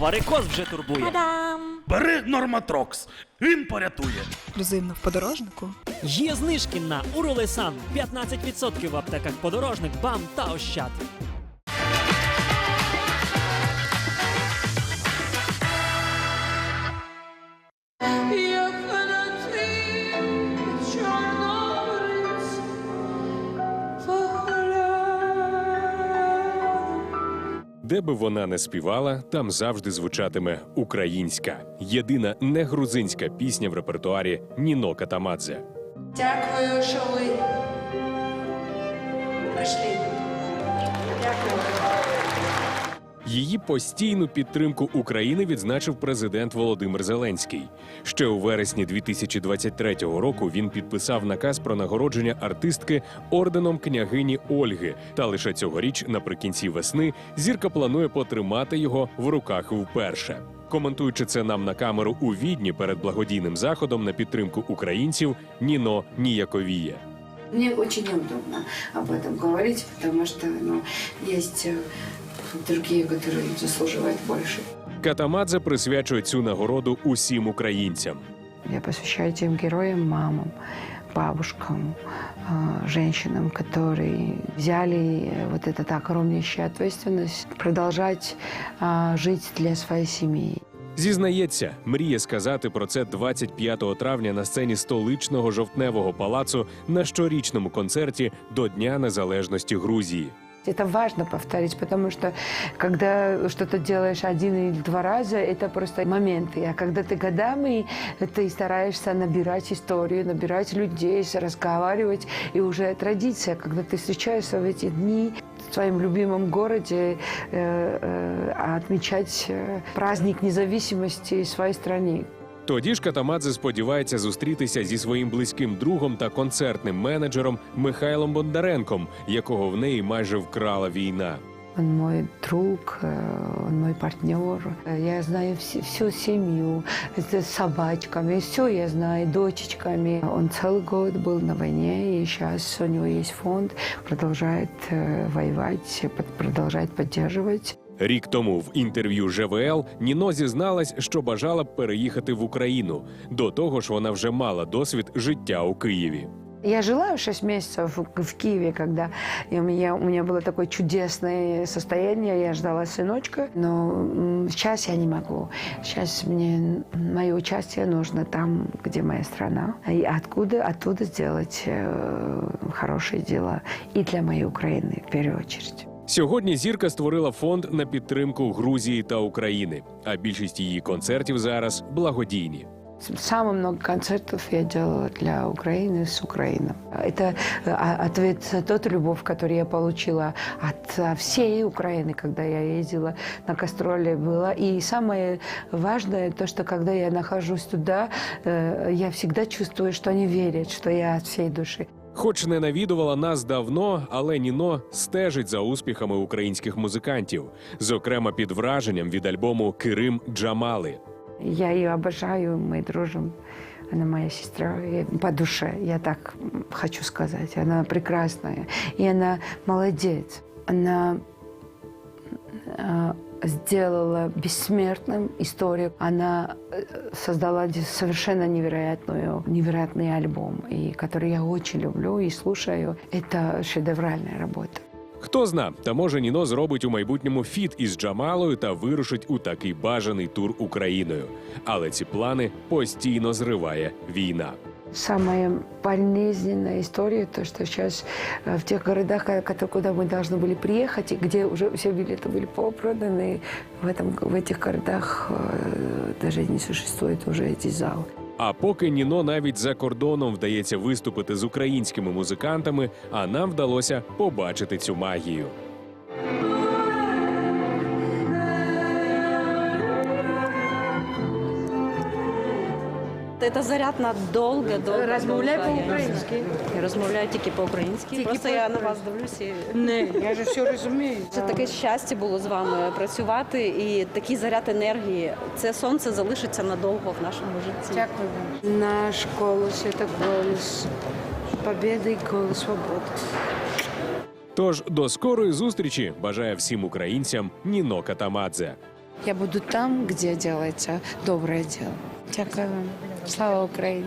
Варикоз вже турбує. Та-дам! Бери Норматрокс, він порятує. Ексклюзивно в подорожнику. Є знижки на Уролесан 15% в аптеках подорожник, бам та ощад. Де би вона не співала, там завжди звучатиме українська, єдина не грузинська пісня в репертуарі Ніно Катамадзе. Дякую, що ви прийшли. Дякую. Її постійну підтримку України відзначив президент Володимир Зеленський. Ще у вересні 2023 року він підписав наказ про нагородження артистки орденом княгині Ольги. Та лише цьогоріч, наприкінці весни, зірка планує потримати його в руках вперше. Коментуючи це нам на камеру у відні перед благодійним заходом на підтримку українців, Ніно ніяковіє. Мне очень неудобно об этом говорить, потому что ну, есть э, другие, которые заслуживают больше. Катамадзе присвячує цю нагороду усім українцям. Я посвящаю тем героям, мамам, бабушкам, э, женщинам, которые взяли э, вот эту огромнейшую ответственность продолжать э, жить для своей семьи. Зізнається, мріє сказати про це 25 травня на сцені столичного жовтневого палацу на щорічному концерті до Дня Незалежності Грузії. Это важно повторить, потому что когда что-то делаешь один или два раза, это просто моменты. А когда ты годами, ты стараешься набирать историю, набирать людей, разговаривать. И уже традиция, когда ты встречаешься в эти дни в своем любимом городе, э, э, отмечать э, праздник независимости своей страны. Тоді ж Катамадзе сподівається зустрітися зі своїм близьким другом та концертним менеджером Михайлом Бондаренком, якого в неї майже вкрала війна Он мой друг, э, он мой партнер. Э, Я знаю вс- всю семью с собачками, все я знаю, дочечками. Он целый год был на войне, и сейчас у него есть фонд, продолжает э, воевать, под- продолжает поддерживать. Рік тому в інтерв'ю ЖВЛ Ніно зізналась, що бажала б переїхати в Україну. До того ж, вона вже мала досвід життя у Києві. Я жила 6 месяцев в- в Киеве, когда и у, меня, у меня было такое чудесное состояние, я ждала сыночка, но м, сейчас я не могу. Сейчас мне мое участие нужно там, где моя страна, и откуда, оттуда сделать э, хорошие дела и для моей Украины в первую очередь. Сьогодні зірка створила фонд на підтримку Грузії та України, а більшість її концертів зараз благодійні. Самое много концертов я делала для Украины с Украиной. Это э, а- ответ за тот любовь, которую я получила от а, всей Украины, когда я ездила на гастроли была. И самое важное, то, что когда я нахожусь туда, э, я всегда чувствую, что они верят, что я от всей души. Хоч не навідувала нас давно, але Ніно стежить за успіхами українських музикантів, зокрема під враженням від альбому Кирим Джамали. Я ее обожаю, мы дружим. Она моя сестра и по душе, я так м, хочу сказать. Она прекрасная, и она молодец. Она э, сделала бессмертным историю. Она э, создала здесь совершенно невероятную, невероятный альбом, и который я очень люблю и слушаю. Это шедевральная работа. Хто зна, та може Ніно зробить у майбутньому фіт із Джамалою та вирушить у такий бажаний тур Україною. Але ці плани постійно зриває війна. Самая болезненная история, то, что сейчас э, в тех городах, э, кото- куда мы должны были приехать, и где уже все билеты были попроданы, в, этом, в этих городах э, даже не существует уже эти залы. А поки Ніно навіть за кордоном вдається виступити з українськими музикантами, а нам вдалося побачити цю магію. Це заряд на довго, довго. Розмовляй довго. по-українськи. Я розмовляю тільки по-українськи. Просто я на вас дивлюся. і Не, я же все розумію. Це таке щастя було з вами працювати і такий заряд енергії. Це сонце залишиться надовго в нашому житті. Дякую. Наш голос – это голос победы и голос свободы. Тож до скорої зустрічі бажає всім українцям Ніно Катамадзе. Я буду там, где делается доброе дело. Дякую вам. Слава Україні!